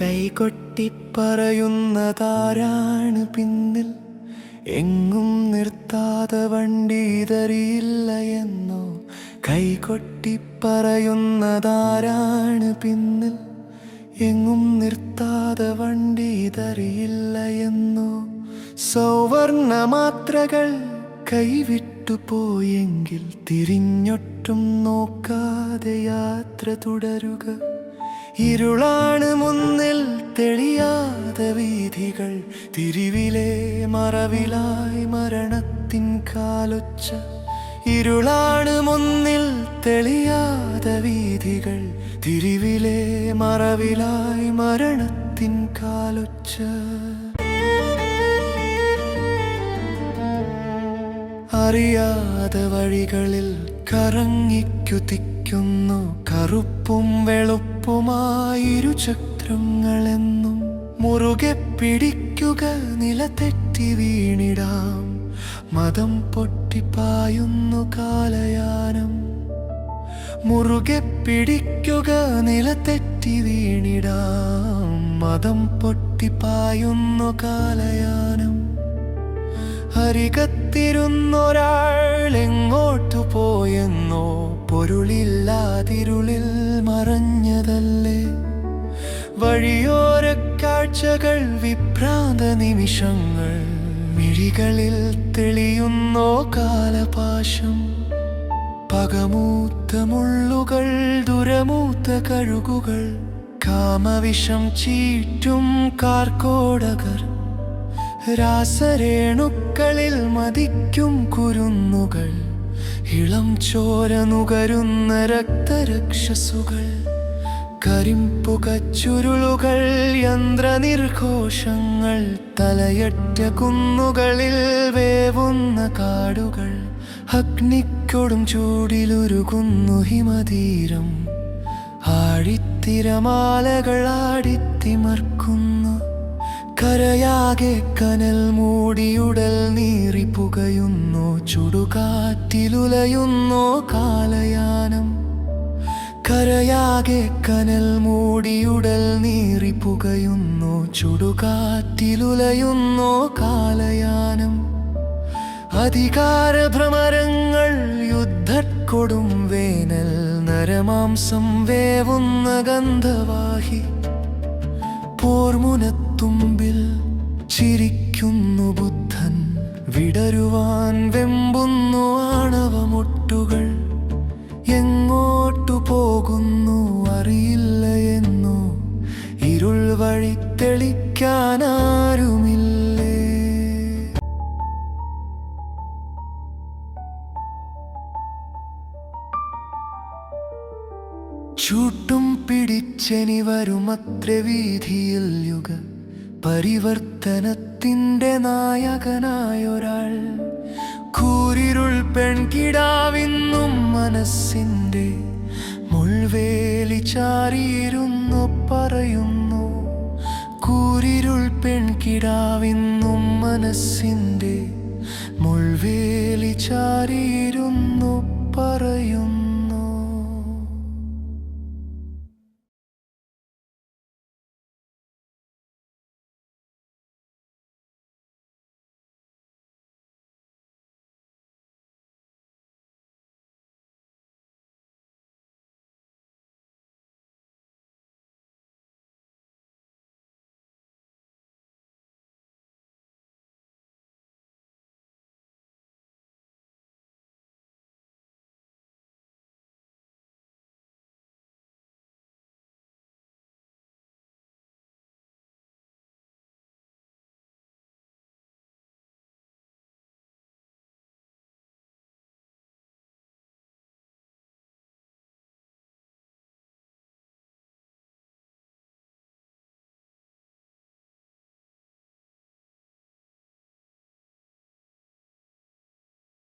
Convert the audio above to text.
കൈകൊട്ടിപ്പറയുന്നതാരാണ് പിന്നിൽ? എങ്ങും നിർത്താതെ വണ്ടി ഇതറിയില്ല എന്നോ? കൈകൊട്ടിപ്പറയുന്നതാരാണ് പിന്നിൽ? എങ്ങും നിർത്താതെ വണ്ടി ഇതറിയില്ല എന്നോ? സൗവർണ മാത്രകൾ കൈവിട്ടു പോയെങ്കിൽ തിരിഞ്ഞൊട്ടും നോക്കാതെ യാത്ര തുടരുക. ഇരുളാണ് മുന്നിൽ തെളിയാത വീഥികൾ. തിരിവിലെ മറവിലായി മരണത്തിൻ കാലൊച്ച. ഇരുളാണ് മുന്നിൽ തെളിയാത വീഥികൾ. തിരിവിലെ മറവിലായി മരണത്തിൻ കാലൊച്ച. അറിയാതെ വഴികളിൽ കറങ്ങിക്കുതിക്കുന്നു കറുപ്പും വെളുപ്പുമായിരു ചക്രങ്ങളെന്നും മുറുകെ പിടിക്കുക നിലതെറ്റി വീണിടാം. മതം പൊട്ടിപ്പായുന്നു കാലയാനം. മുറുകെ പിടിക്കുക നിലതെറ്റി വീണിടാം. മതം പൊട്ടിപ്പായുന്നു കാലയാനം. അരികത്തിരുന്നൊരാൾ എങ്ങോട്ടു പോയെന്നോ പൊരുളില്ലാതിരുളിൽ മറഞ്ഞതല്ലേ? വഴിയോര കാഴ്ചകൾ വിഭ്രാന്ത നിമിഷങ്ങൾ മിഴികളിൽ തെളിയുന്നോ കാലപാശം. പകമൂത്ത മുള്ളുകൾ ദുരമൂത്ത കഴുകുകൾ കാമവിഷം ചീറ്റും കാർക്കോടകർ. രാസരേണുക്കളിൽ മതിക്കും കുരുന്നുകൾ. ഇളം ചോര നുകരുന്ന രക്തരക്ഷസുകൾ കരിമ്പുകച്ചുരുളുകൾ യന്ത്രനിർഘോഷങ്ങൾ തലയറ്റ കുന്നുകളിൽ വേവുന്ന കാടുകൾ അഗ്നിക്കൊടും ചൂടിലുരുകുന്നു ഹിമതീരം ആഴിത്തിരമാലകൾ ആടിത്തിമർക്കുന്നു. കരയാകെ കനൽ മൂടിയുടൽ നീറി പുകയുന്നു ചുടുകാറ്റിലുലയുന്നു കാലയാനം. കരയാകെ കനൽ മൂടിയുടൽ നീറി പുകയുന്നു ചുടുകാറ്റിലുലയുന്നു കാലയാനം. അധികാരഭ്രമരങ്ങൾ യുദ്ധക്കൊടും വേനൽ നരമാംസം വേവുന്ന ഗന്ധവാഹി. പോർമുനത്തുമ്പിൽ ചിരിക്കുന്നു ബുദ്ധൻ. വിടരുവാൻ വെമ്പുന്നു ആണവമൊട്ടുകൾ. എങ്ങോട്ടു പോകുന്നു അറിയില്ല എന്നു. ഇരുൾ വഴി തെളിക്കാനാരുമില്ലേ? ചൂട്ടും പിടിച്ചെനി വരുമത്ര വീതിയിൽ യുഗ. പരിവർത്തനത്തിന്റെ നായകനായൊരാൾ. കൂരിരുൾ പെൺകിടാവിന്നും മനസ്സിന്റെ മുൾവേലി ചാരിയിരുന്നു പറയുന്നു. കൂരിരുൾ പെൺകിടാവിന്നും മനസ്സിന്റെ മുൾവേലി ചാരി